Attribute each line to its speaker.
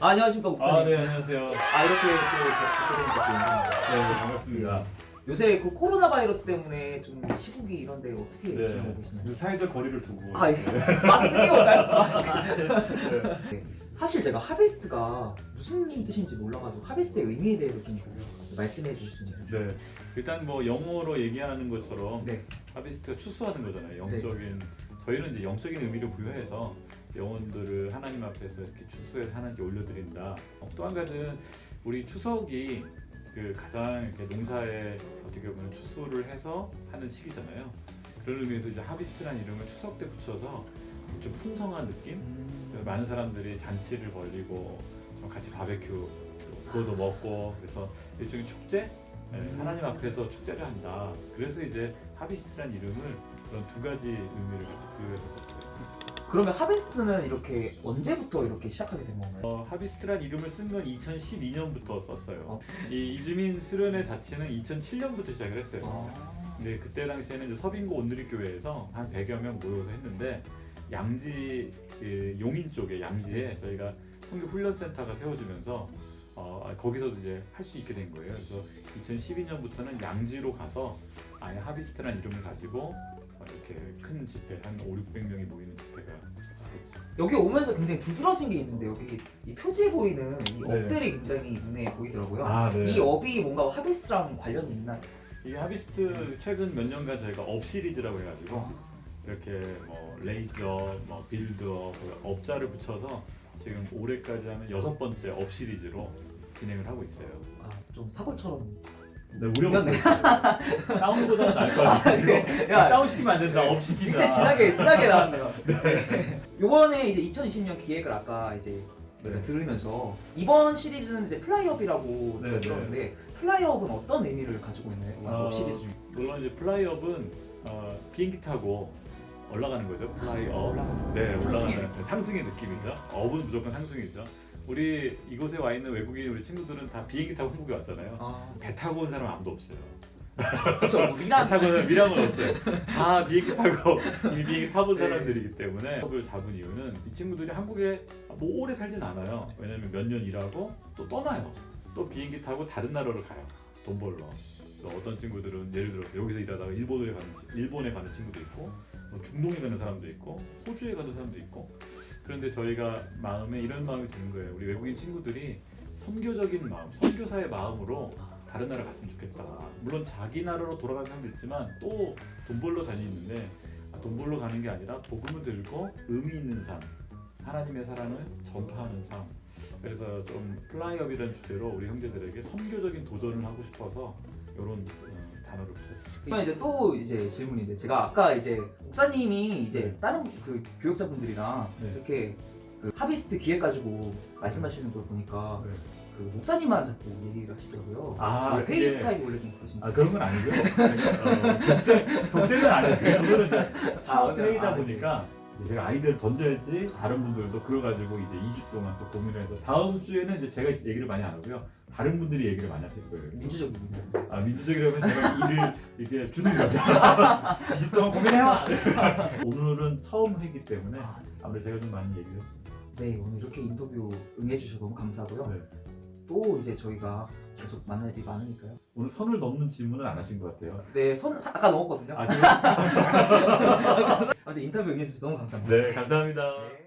Speaker 1: 아, 안녕하십니까 목사님.
Speaker 2: 아, 네, 안녕하세요.
Speaker 1: 아, 이렇게 또 뵙게
Speaker 2: 네, 반갑습니다.
Speaker 1: 요새 그 코로나 바이러스 때문에 좀 시국이 이런데 어떻게
Speaker 2: 네.
Speaker 1: 지내고 계시나요?
Speaker 2: 그 사회적 거리를 두고.
Speaker 1: 아, 예.
Speaker 2: 네.
Speaker 1: 마스크 끼워올까요? 마스크. 네. 사실 제가 하베스트가 무슨 뜻인지 몰라가지고 하베스트의 의미에 대해서 좀 말씀해 주실 수 있나요?
Speaker 2: 네. 일단 뭐 영어로 얘기하는 것처럼
Speaker 1: 네.
Speaker 2: 하비스트가 추수하는 거잖아요. 영적인 저희는 이제 영적인 의미를 부여해서 영혼들을 하나님 앞에서 이렇게 추수해서 하나님께 올려드린다. 어, 또한 가지는 우리 추석이 그 가장 이렇게 농사에 어떻게 보면 추수를 해서 하는 시기잖아요. 그런 의미에서 이제 하비스트라는 이름을 추석 때 붙여서 좀 풍성한 느낌? 많은 사람들이 잔치를 벌리고 좀 같이 바베큐 구워도 먹고 그래서 일종의 축제 네,
Speaker 1: 음.
Speaker 2: 하나님 앞에서 축제를 한다. 그래서 이제 하비스트란 이름을 그런 두 가지 의미를 같이 부여해서.
Speaker 1: 그러면 하베스트는 이렇게 언제부터 이렇게 시작하게 된 건가요?
Speaker 2: 어, 하비스트란 이름을 쓴 건 2012년부터 썼어요.
Speaker 1: 어.
Speaker 2: 이 이주민 수련회 자체는 2007년부터 시작을 했어요.
Speaker 1: 아.
Speaker 2: 근데 그때 당시에는 이제 서빙고 온누리교회에서 한 100여 명 모여서 했는데 양지 그 용인 쪽에 양지에 저희가 선교 훈련센터가 세워지면서 어, 거기서도 이제 할 수 있게 된 거예요. 그래서 2012년부터는 양지로 가서 아예 하비스트라는 이름을 가지고 어, 이렇게 큰 집회 한 5, 600명이 모이는 집회가 됐죠.
Speaker 1: 여기 오면서 굉장히 두드러진 게 있는데 여기 이 표지에 보이는 이
Speaker 2: 네.
Speaker 1: 업들이 굉장히 눈에 보이더라고요.
Speaker 2: 아, 네.
Speaker 1: 이 업이 뭔가 하베스트랑 관련이 있나요?
Speaker 2: 이게 하비스트 최근 몇 년간 저희가 업 시리즈라고 해가지고 이렇게 뭐 레이저, 뭐 빌드업, 그 업자를 붙여서 지금 올해까지 하면 여섯 번째 업 시리즈로 진행을 하고 있어요.
Speaker 1: 아, 좀 사골처럼.
Speaker 2: 네, 우려가
Speaker 1: 네.
Speaker 2: 다운보다는 나을 것 같아요.
Speaker 1: 야,
Speaker 2: 다운 시키면 안 된다. 업 시킨다.
Speaker 1: 굉장히 진하게 진하게 나왔네요. 요번에 이제 2020년 기획을 아까 이제 제가
Speaker 2: 네.
Speaker 1: 들으면서 이번 시리즈는 이제 플라이업이라고
Speaker 2: 네,
Speaker 1: 제가 들었는데 플라이업은 어떤 의미를 가지고 있나요? 이
Speaker 2: 어,
Speaker 1: 업 시리즈 중에.
Speaker 2: 물론 이제 플라이업은 어, 비행기 타고 올라가는 거죠. 플라이업.
Speaker 1: 올라가는
Speaker 2: 네,
Speaker 1: 상승의
Speaker 2: 올라가는 상승의 느낌이죠. 업은 무조건 상승이죠. 우리 이곳에 와 있는 외국인 우리 친구들은 다 비행기 타고 한국에 왔잖아요.
Speaker 1: 아,
Speaker 2: 배 타고 온 사람 아무도 없어요.
Speaker 1: 그렇죠.
Speaker 2: 배
Speaker 1: 미란
Speaker 2: 타고는 미랑은 없어요. 다 비행기 타고 이미 비행기 타본
Speaker 1: 네.
Speaker 2: 사람들이기 때문에 업을 잡은 이유는 이 친구들이 한국에 뭐 오래 살진 않아요. 왜냐면 몇 년 일하고 또 떠나요. 또 비행기 타고 다른 나라로 가요. 돈 벌러. 그래서 어떤 친구들은 예를 들어서 여기서 일하다가 일본에 가는 친- 일본에 가는 친구도 있고 뭐 중동에 가는 사람도 있고 호주에 가는 사람도 있고 그런데 저희가 마음에 이런 마음이 드는 거예요. 우리 외국인 친구들이 선교적인 마음, 선교사의 마음으로 다른 나라 갔으면 좋겠다. 물론 자기 나라로 돌아가는 사람도 있지만 또 돈 벌러 다니는데 아, 돈 벌러 가는 게 아니라 복음을 들고 의미 있는 삶, 하나님의 사랑을 전파하는 삶. 그래서 좀 플라이업이라는 주제로 우리 형제들에게 선교적인 도전을 하고 싶어서 이런 단어를 붙였어요.
Speaker 1: 그럼 이제 또 이제 질문인데 제가 아까 이제 목사님이 이제
Speaker 2: 네.
Speaker 1: 다른 그 교육자분들이랑
Speaker 2: 네.
Speaker 1: 이렇게 그 하비스트 기획 가지고 말씀하시는 걸 보니까
Speaker 2: 네.
Speaker 1: 그 목사님만 자꾸 얘기를 하시더라고요.
Speaker 2: 아,
Speaker 1: 원래 회의
Speaker 2: 그게-
Speaker 1: 스타일이 원래 좀 그러신지.
Speaker 2: 아 그런 건 아니고요. 어, 독재 독재는 아니고요. 그거는 이제 사업
Speaker 1: 네.
Speaker 2: 회의다
Speaker 1: 아, 네.
Speaker 2: 보니까 이 제 제가 아이디어를 던져야지 다른 분들도 그거 가지고 이제 2주 동안 또 고민을 해서 다음 주에는 이제 제가 얘기를 많이 안 하고요. 다른 분들이 얘기를 많이 하실 거예요.
Speaker 1: 민주적인.
Speaker 2: 아 민주적이라면 제가 일을 이렇게 주는 거죠. 2주 동안 고민해와. 오늘은 처음 회기 때문에 아무래도 제가 좀 많이 얘기를 했습니다.
Speaker 1: 네 오늘 이렇게 인터뷰 응해주셔서 너무 감사하고요.
Speaker 2: 네.
Speaker 1: 또또 이제 저희가 계속 만날 일이 많으니까요.
Speaker 2: 오늘 선을 넘는 질문은 안 하신 것 같아요.
Speaker 1: 네, 손 사- 아까 넘었거든요.
Speaker 2: 아, 그래요?
Speaker 1: 아, 근데 인터뷰 응해주셔서 너무 감사합니다.
Speaker 2: 네 감사합니다.
Speaker 1: 네.